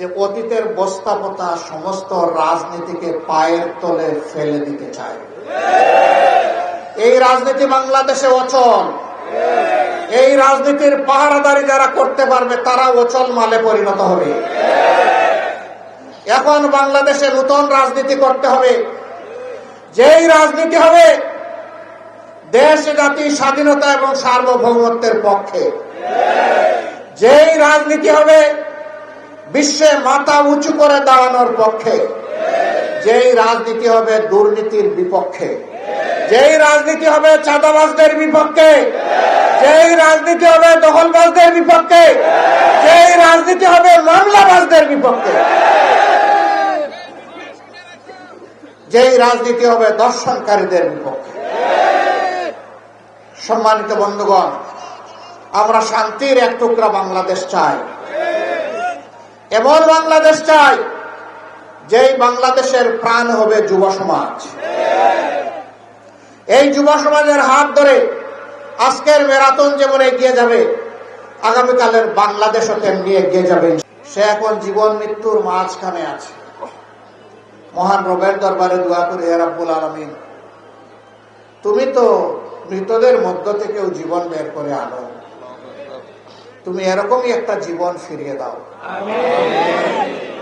যে অতীতের বস্তাপতা সমস্ত রাজনীতিকে পায়ের তলে ফেলে দিতে চায়। এই রাজনীতি বাংলাদেশে অচল। এই রাজনীতির পাহারাদারি যারা করতে পারবে, তারা অচল মালে পরিণত হবে। এখন বাংলাদেশে নতুন রাজনীতি করতে হবে। যেই রাজনীতি হবে, দেশ, জাতি, স্বাধীনতা এবং সার্বভৌমত্বের পক্ষে। যেই রাজনীতি হবে বিশ্বে মাথা উঁচু করে দাঁড়ানোর পক্ষে। যেই রাজনীতি হবে দুর্নীতির বিপক্ষে। যেই রাজনীতি হবে চাঁদাবাজদের বিপক্ষে। যেই রাজনীতি হবে দখলবাজদের বিপক্ষে। যেই রাজনীতি হবে মামলাবাজদের বিপক্ষে। যেই রাজনীতি হবে দর্শনকারীদের বিপক্ষে। সম্মানিত বন্ধুগণ, আমরা শান্তির এক টুকরা বাংলাদেশ চাই। এমন বাংলাদেশ চাই, যেই বাংলাদেশের প্রাণ হবে যুব সমাজ। এই যুব সমাজের হাত ধরে আজকের মেরাথন যেমন এগিয়ে যাবে, আগামীকালের বাংলাদেশও তেমনি এগিয়ে যাবে। সে এখন জীবন মৃত্যুর মাঝখানে আছে। মহান রবের দরবারে দোয়া করি, হে রাব্বুল আলমিন। তুমি তো মৃতদের মধ্য থেকেও জীবন বের করে আনো। তুমি এরকমই একটা জীবন ফিরিয়ে দাও।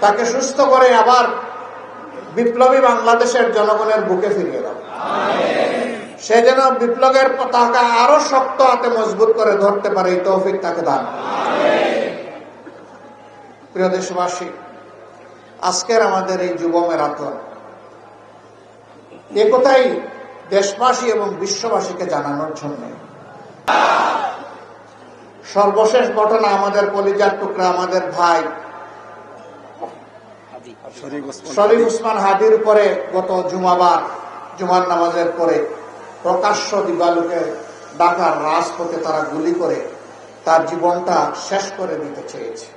তাকে সুস্থ করে আবার বিপ্লবী বাংলাদেশের জনগণের বুকে ফিরিয়ে দাও। সে যেন বিপ্লবের পতাকা আরও শক্ত হাতে মজবুত করে ধরতে পারে এই তৌফিক তাকে দান। প্রিয় দেশবাসী আজকের আমাদের এই যুব ম্যারাথন এ কথাই দেশবাসী এবং বিশ্ববাসীকে জানানোর জন্য। সর্বশেষ ঘটনা আমাদের কলিজার টুকরা আমাদের ভাই শরীফ উসমান হাদির পরে গত জুমাবার জুমার নামাজের পরে প্রকাশ্য দিবালুকে ঢাকার রাজপথে তারা গুলি করে তার জীবনটা শেষ করে দিতে চেয়েছে।